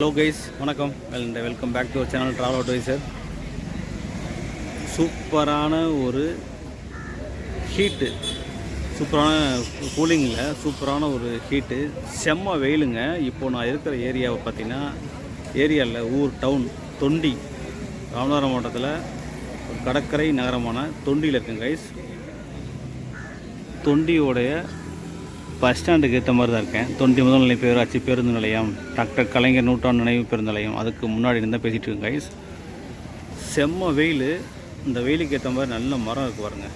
Hello guys வணக்கம். And welcome back to channel travel advisor சூப்பரான ஒரு ஹீட்டு சூப்பரான கூலிங்கில் சூப்பரான ஒரு ஹீட்டு செம்ம வெயிலுங்க. இப்போது நான் இருக்கிற ஏரியாவை பார்த்திங்கன்னா ஏரியாவில் ஊர் டவுன் தொண்டி. ராமநாதபுரம் மாவட்டத்தில் ஒரு கடற்கரை நகரமான தொண்டியில் இருக்குங்க கைஸ் தொண்டியோடைய பஸ் ஸ்டாண்டுக்கு ஏற்ற மாதிரி தான் இருக்கேன். தொண்டி முதல் நிலை பேராட்சி பேருந்து நிலையம் டாக்டர் கலைஞர் நூற்றாண்டு நினைவு பேருந்து நிலையம். அதுக்கு முன்னாடி இருந்தால் பேசிகிட்டு இருக்கேன் கைஸ் செம்ம வெயில். இந்த வெயிலுக்கு ஏற்ற மாதிரி நல்ல மரம் இருக்குது பாருங்க.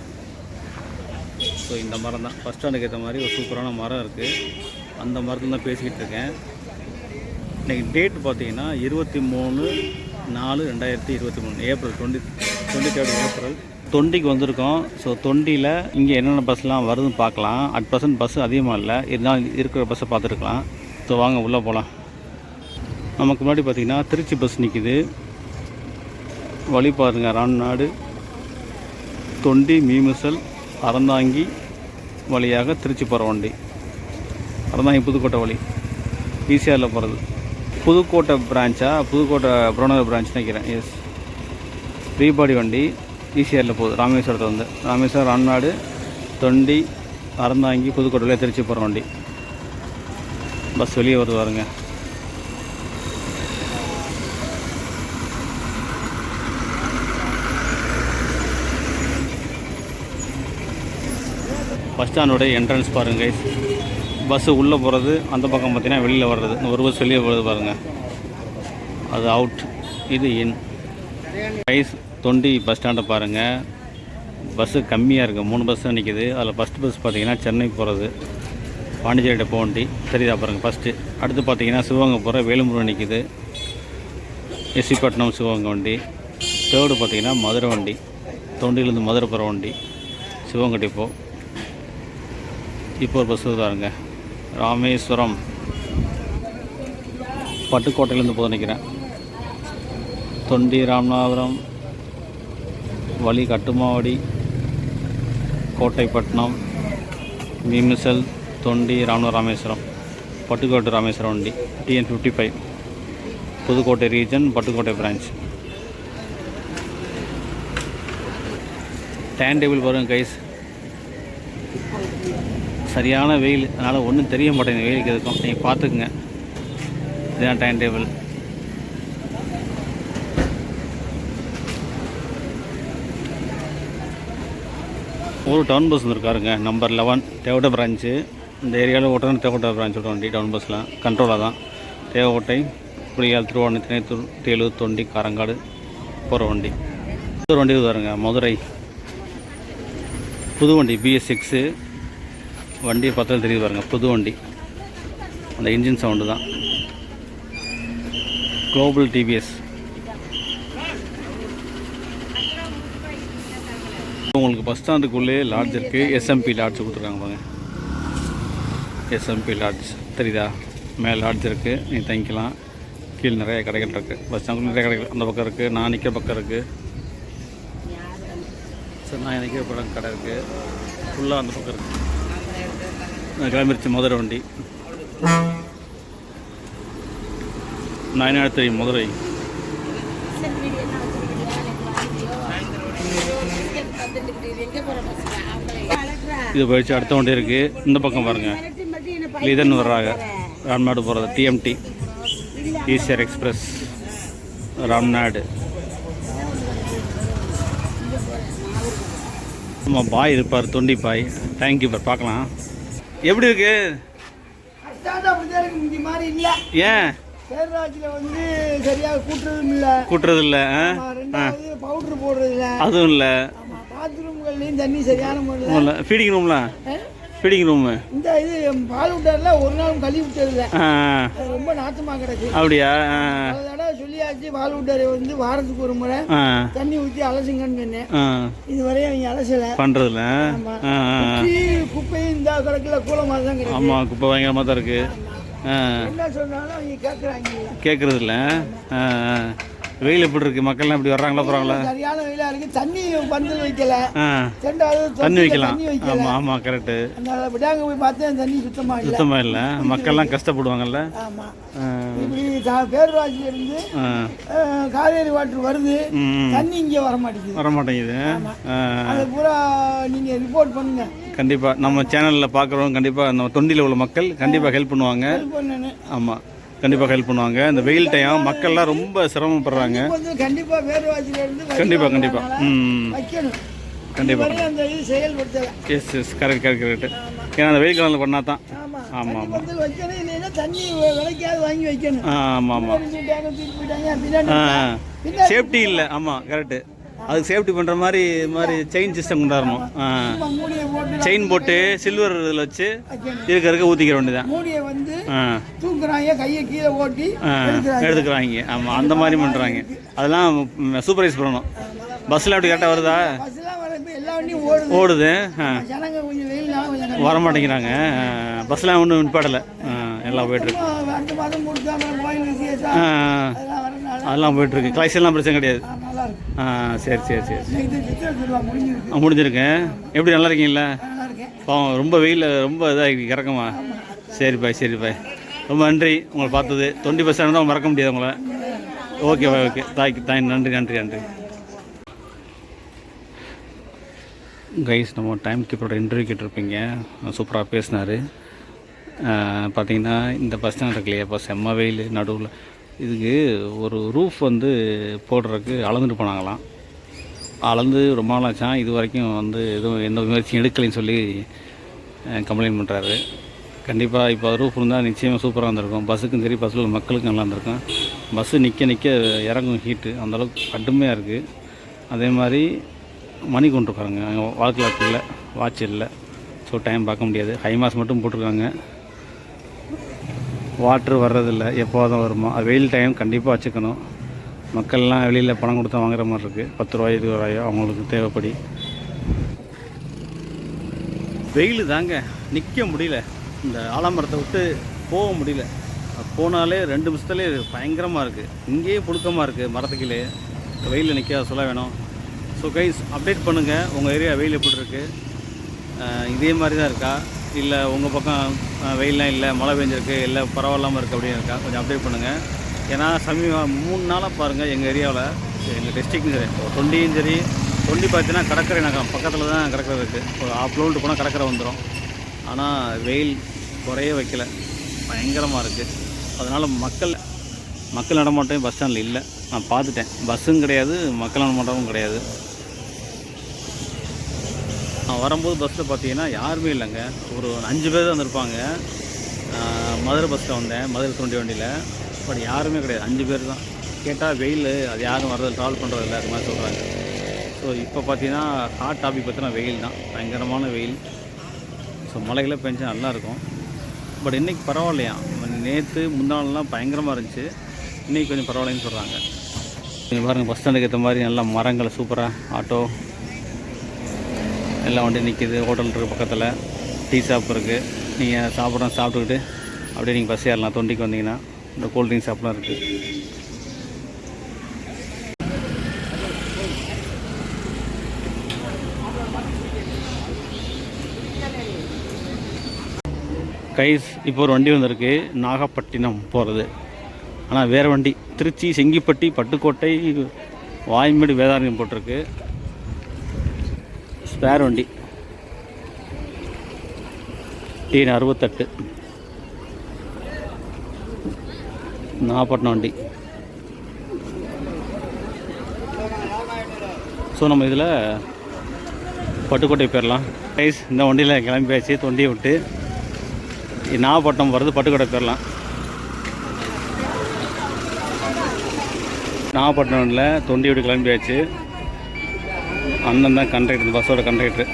ஸோ இந்த மரம் தான் பஸ் ஸ்டாண்டுக்கு ஏற்ற மாதிரி ஒரு சூப்பரான மரம் இருக்குது அந்த மரத்தில் தான் பேசிக்கிட்டு இருக்கேன். இன்றைக்கி டேட் பார்த்தீங்கன்னா இருபத்தி மூணு நாலு ரெண்டாயிரத்தி இருபத்தி மூணு April twenty twenty third April. தொண்டிக்கு வந்திருக்கோம். ஸோ தொண்டியில் இங்கே என்னென்ன பஸ்லாம் வருதுன்னு பார்க்கலாம். அட் பர்சன்ட் பஸ் அதிகமாக இல்லை. இருந்தாலும் இருக்கிற பஸ்ஸை பார்த்துருக்கலாம். ஸோ வாங்க உள்ளே போகலாம் நமக்கு முன்னாடி பார்த்திங்கன்னா திருச்சி பஸ் நிற்கிது வழி பாருங்க ராம்நாடு. தொண்டி மீமிசல் அறந்தாங்கி வழியாக திருச்சி போகிற வண்டி. அறந்தாங்கி புதுக்கோட்டை வழி. ஈசிஆரில் போகிறது புதுக்கோட்டை பிரான்ச்சா புதுக்கோட்டை புறநகர் பிரான்ச் நினைக்கிறேன். எஸ் ரீபாடி வண்டி. ஈசிஆரில் போகுது. ராமேஸ்வரத்தில் வந்து. ராமேஸ்வரம் அண்ணாடு தொண்டி அறந்தாங்கி புதுக்கோட்டையில் திருச்சி போகிற வண்டி. பஸ் வெளியே வருது பாருங்க. பஸ் ஸ்டாண்டோடைய என்ட்ரன்ஸ் பாருங்க பஸ்ஸு உள்ளே போகிறது அந்த பக்கம் பார்த்தீங்கன்னா வெளியில் வர்றது. ஒரு பஸ் வெளியே போகிறது பாருங்கள் அது அவுட் இது இன் ப்ரைஸ் தொண்டி பஸ் ஸ்டாண்டை பாருங்கள் பஸ்ஸு கம்மியாக இருக்குது மூணு பஸ் தான் நிற்கிது அதில் ஃபஸ்ட்டு பஸ் பார்த்தீங்கன்னா சென்னை போகிறது பாண்டிச்சேரி டெப்போ வண்டி. சரிதா பாருங்கள் ஃபஸ்ட்டு அடுத்து பார்த்தீங்கன்னா சிவகங்கை போகிற வேலுமுருகன் நிற்கிது எஸ்சிப்பட்டினம் சிவகங்கை வண்டி. தேர்டு பார்த்திங்கன்னா மதுரை வண்டி. தொண்டியிலேருந்து மதுரை போகிற வண்டி. சிவகங்கை டெப்போ இப்போ ஒரு பஸ் பாருங்க. ராமேஸ்வரம். பட்டுக்கோட்டையிலேருந்து போக நிற்கிறேன் தொண்டி ராமநாதபுரம். வழி கட்டுமாவடி கோட்டைப்பட்டினம் மீமிசல் தொண்டி ராணுவ ராமேஸ்வரம் பட்டுக்கோட்டை ராமேஸ்வரம் வண்டி T N fifty five Pudukkottai region Pattukkottai branch. Time table பாருங்க கைஸ் சரியான வெயில் அதனால் ஒன்றும் தெரிய மாட்டேங்குது வெயிலுக்கு இருக்கும் நீங்கள் பார்த்துக்குங்க. இதுதான் டைம் டேபிள் ஒரு டவுன் பஸ் வந்துருக்காருங்க. நம்பர் லெவன் தேவட்டை பிரான்ச்சு இந்த ஏரியாவில் ஓட்டுறது தேவட்டை பிரான்ச் ஓட்ட வண்டி டவுன் பஸ்ஸில் கண்ட்ரோலாக தான் தேவக்கோட்டை புளியால் திருவாரூர் திணைத்தூர் தேலூர் தொண்டி காரங்காடு போகிற வண்டி. புது வண்டி வருங்க மதுரை. புது வண்டி பிஎஸ் சிக்ஸு வண்டி பார்த்தாலும் தெரியுது பாருங்கள் புது வண்டி. அந்த இன்ஜின் சவுண்டு தான். குளோபல் டிவிஎஸ் உங்களுக்கு பஸ் ஸ்டாண்டுக்குள்ளே லாட்ஜ் இருக்குது எஸ்எம்பி லாட்ஜ் கொடுத்துருக்காங்க பாருங்க. எஸ்எம்பி லாட்ஜ் தெரியுதா? மேலே லாட்ஜ் இருக்குது நீங்கள் தங்கிக்கலாம். கீழே நிறைய கடைகள் இருக்குது பஸ் ஸ்டாண்டுக்குள்ள நிறைய கடைகள். அந்த பக்கம் இருக்குது நான் நிற்கிற பக்கம் இருக்குது சரி நான் நிற்கிற படம் கடை இருக்குது ஃபுல்லாக அந்த பக்கம் இருக்குது கிளம்பிருச்சு மதுரை வண்டி. நான் ஞாயிற்று மதுரை. இது போயிடுச்சு அடுத்த வண்டி இருக்குது இந்த பக்கம் பாருங்கள் லீதன் வர்றாங்க. ராம்நாடு போகிறது டிஎம்டி ஈசிஆர் எக்ஸ்பிரஸ் ராம்நாடு. ஆமாம் பாய் இருப்பார் தொண்டி பாய். தேங்க்யூ பார். பார்க்கலாம். எப்படி இருக்கு? ஏன்? கூட்டுறது இல்லை. ஆமா, ரெண்டாவது பவுடர் போடுறது இல்ல அதுவும் இல்லை. பாத்ரூம்கள்லயும் தண்ணி சரியான முறையில். ஃபீடிங் ரூம்ல ஃபீடிங் ரூமு இந்த இது பால் விட்டார்ல ஒரு நாளும் கழுவி விட்டது இல்ல ஆ. அது ரொம்ப நாத்தமா கிடக்கு. அப்படியா? தடவை சொல்லியாச்சு பால் விட்டாரை வந்து வாரத்துக்கு ஒரு முறை. தண்ணி ஊற்றி அலசுங்கன்னு சொன்னேன். ஆ. இதுவரையும் அவங்க அலசல. பண்ணுறதில்ல குப்பையும் இந்த கிடக்குல கூலமாக தான் கிடக்கு. ஆமாம் குப்பை பயங்கரமாக தான் இருக்குது என்ன சொன்னாலும் அவங்க கேட்குறாங்க கேட்குறதில்ல ஆ. வெயில் எப்படி இருக்குது மக்கள்லாம் இப்படி வர்றாங்களா போகிறாங்களா சரியான வெயிலா இருக்கு. தண்ணி பந்தல் வைக்கல. ரெண்டாவது தண்ணி வைக்கலாம். ஆமாம் ஆமாம் கரெக்டு விடாங்க போய் பார்த்தேன் தண்ணி சுத்தமா இல்ல. சுத்தமாக இல்லை. மக்கள்லாம் கஷ்டப்படுவாங்கல்ல? ஆமா. இப்படி பேரூராட்சியில இருந்து காவேரி வாட்டர் வருது. தண்ணி இங்கே வர மாட்டேங்குது வர மாட்டேங்குது அதை பூரா நீங்க ரிப்போர்ட் பண்ணுங்க. கண்டிப்பாா. நம்ம சேனலில் பார்க்குறவங்க கண்டிப்பாக நம்ம தொண்டியில் உள்ள மக்கள் கண்டிப்பாக ஹெல்ப் பண்ணுவாங்க. ஆமாம் கண்டிப்பாக ஹெல்ப் பண்ணுவாங்க. இந்த வெயில் டைம் மக்கள்லாம் ரொம்ப சிரமப்படுறாங்க. கண்டிப்பாக கண்டிப்பாக ம் வைக்கணும். கண்டிப்பா. இதுவரையும் அந்த இது செயல்படுத்தல. Yes yes correct correct correct ஏன்னா அந்த வெயில் காலத்தில் பண்ணால் தான். ஆமா. ஆமா, தண்ணி விலைக்காவது வாங்கி வைக்கணும். ஆமாம் ஆமாம் சேஃப்டி இல்லை. ஆமாம் கரெக்டு அதுக்கு சேஃப்டி பண்ணுற மாதிரி மாதிரி செயின் சிஸ்டம் கொண்டாடணும் செயின் போட்டு சில்வர் இதில் வச்சு இருக்க இருக்க ஊற்றிக்கிற வேண்டியதான் தூக்குறாங்க கையை கீழே ஓட்டி எடுத்துக்கிறாங்க. ஆமாம் அந்த மாதிரி பண்ணுறாங்க அதெல்லாம் சூப்பர்வைஸ் பண்ணணும். பஸ்ஸில் அப்படி கரெக்டாக வருதா? ஓடுது. வர மாட்டேங்கிறாங்க பஸ்லாம் ஒன்றும் நிப்பாடலை ஆ, எல்லாம் போயிட்டுருக்கு அதெல்லாம் போயிட்டுருக்கு. கலெக்ஷன்லாம் பிரச்சனை கிடையாது. ஆ, சரி சரி சரி முடிஞ்சிருக்கு. முடிஞ்சிருக்கேன் எப்படி நல்லா இருக்கீங்களா? பாவம் ரொம்ப வெயில் ரொம்ப இதாக இறக்கமா சரி பாய் சரி பாய். ரொம்ப நன்றி உங்களை பார்த்தது. தொண்டி பஸ் ஸ்டாண்ட் தான் மறக்க முடியாது உங்களை. Okay bye okay. தாய்க்கு தாய் நன்றி நன்றி நன்றி. கைஸ் நம்ம டைம் கீப்பரோட இன்டர்வியூ கேட்டிருப்பீங்க. சூப்பராக பேசினார். பார்த்தீங்கன்னா இந்த பஸ் ஸ்டாண்ட் இருக்கு இல்லையா? இப்போ செம்ம வெயில் நடுவில். இதுக்கு ஒரு ரூஃப் வந்து போடுறதுக்கு அளந்துட்டு போனாங்களாம். அளந்து ரொம்ப நாளாச்சான் இது வரைக்கும் வந்து எதுவும் எந்த முயற்சியும் எடுக்கலைன்னு சொல்லி கம்ப்ளைண்ட் பண்ணுறாரு கண்டிப்பாக இப்போ ரூஃப் இருந்தால் நிச்சயமாக சூப்பராக இருந்திருக்கும். பஸ்ஸுக்கும் சரி பஸ்ஸில் உள்ள மக்களுக்கும் நல்லா இருந்திருக்கும். பஸ்ஸு நிற்க நிற்க இறங்கும் ஹீட்டு அந்தளவுக்கு கடுமையாக இருக்குது அதே மாதிரி மணி கொண்டு பாருங்க. வால் கிளாக் இல்லை வாட்ச் இல்லை. ஸோ டைம் பார்க்க முடியாது. ஹை மாஸ் மட்டும் போட்டிருக்காங்க. வாட்ரு வர்றதில்ல. எப்போதும் வருமா? வெயில் டைம் கண்டிப்பாக வச்சுக்கணும். மக்கள்லாம் வெளியில் பணம் கொடுத்து வாங்குற மாதிரி இருக்குது பத்து ரூபாய் இருபது ரூபாயோ அவங்களுக்கு தேவைப்படி. வெயில் தாங்க. நிற்க முடியல. இந்த ஆலமரத்தை விட்டு போக முடியல. போனாலே ரெண்டு நிமிஷத்துலேயே பயங்கரமாக இருக்குது இங்கேயே புழுக்கமாக இருக்குது மரத்துக்கிலே. வெயிலில் நிற்க சொல்ல வேணும். ஸோ கைஸ் அப்டேட் பண்ணுங்கள் உங்கள் ஏரியா வெயில் எப்படி இருக்குது இதே மாதிரி தான் இருக்கா? இல்லை உங்கள் பக்கம் வெயிலெலாம் இல்லை மழை பெஞ்சிருக்கு இல்லை பரவாயில்லாமல் இருக்குது அப்படின்னு இருக்கா கொஞ்சம் அப்டேட் பண்ணுங்கள் ஏன்னா சமீப மூணு நாளாக பாருங்கள் எங்கள் ஏரியாவில் எங்கள் டிஸ்ட்ரிக்ட்டும் சரி இப்போ தொண்டியும் சரி தொண்டி பார்த்தீங்கன்னா கடற்கரை நகரம் பக்கத்தில் தான் கடற்கரை இருக்குது ஒரு ஆஃப் கிலோமீட்டர் போனால் கடற்கரை வந்துடும் ஆனால் வெயில் குறைய வைக்கல. பயங்கரமாக இருக்குது அதனால் மக்கள் மக்கள் நடமாட்டம் பஸ் ஸ்டாண்டில் இல்லை. நான் பார்த்துட்டேன். பஸ்ஸும் கிடையாது மக்கள் நடமாட்டமும் கிடையாது. நான் வரும்போது பஸ்ஸில் பார்த்தீங்கன்னா யாருமே இல்லைங்க. ஒரு அஞ்சு பேர் தான் வந்திருப்பாங்க. மதுரை பஸ்ஸில் வந்தேன். மதுரை தொண்டி வண்டியில். பட் யாருமே கிடையாது. அஞ்சு பேர் தான். கேட்டால் வெயில். அது யாரும் வர்றது ட்ராவல் பண்ணுறது இல்லை. அது மாதிரி சொல்கிறாங்க ஸோ இப்போ பார்த்தீங்கன்னா ஹாட் டாபிக் பார்த்தீங்கன்னா வெயில் தான். பயங்கரமான வெயில். ஸோ மழைகளை பெஞ்சா நல்லாயிருக்கும் பட் இன்றைக்கி பரவாயில்லையா? நேற்று முன்னாள்லாம் பயங்கரமாக இருந்துச்சு. இன்றைக்கி கொஞ்சம் பரவாயில்லைன்னு சொல்கிறாங்க நீங்கள் பாருங்கள் பஸ் ஸ்டாண்டுக்கு ஏற்ற மாதிரி நல்லா மரங்கள் சூப்பராக ஆட்டோ எல்லா வண்டியும் நிற்கிது ஹோட்டல் இருக்குது பக்கத்தில். டீ ஷாப் இருக்குது நீங்கள் சாப்பிட்ற சாப்பிட்டுக்கிட்டு அப்படியே நீங்கள் பஸ் ஏறலாம். தொண்டிக்கு வந்தீங்கன்னா இந்த கூல்ட்ரிங்க் ஷாப்லாம் இருக்குது கைஸ் இப்போ ஒரு வண்டி வந்திருக்கு. நாகப்பட்டினம் போகிறது ஆனால் வேறு வண்டி. திருச்சி செங்கிப்பட்டி பட்டுக்கோட்டை வாய்மேடு வேதாரண்யம் போட்டிருக்கு. ஸ்பேர் வண்டி டீன் அறுபத்தெட்டு. நாகப்பட்டினம் வண்டி ஸோ நம்ம இதில் பட்டுக்கோட்டை போயிடலாம் ப்ரைஸ் இந்த வண்டியில் கிளம்பியாச்சு தொண்டியை விட்டு. நாகப்பட்டினம் போகிறது பட்டுக்கோட்டை போயிடலாம் நாகப்பட்டினம்ல தொண்டி விட்டு கிளம்பியாச்சு அண்ணன் தான் கண்டக்டர் பஸ்ஸோட கண்டக்டர்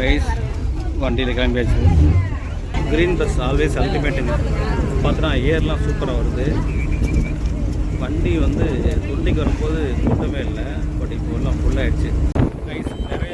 ரைஸ் வண்டியில் கிளம்பியாச்சு. க்ரீன் பஸ் ஆல்வேஸ் அல்டிமேட்டுங்க பார்த்தோன்னா ஏர்லாம் சூப்பராக வருது. வண்டி வந்து தொண்டிக்கு வரும்போது கூட்டமே இல்லை. பட் இப்போ எல்லாம் ஃபுல்லாகிடுச்சு ரைஸ் நிறைய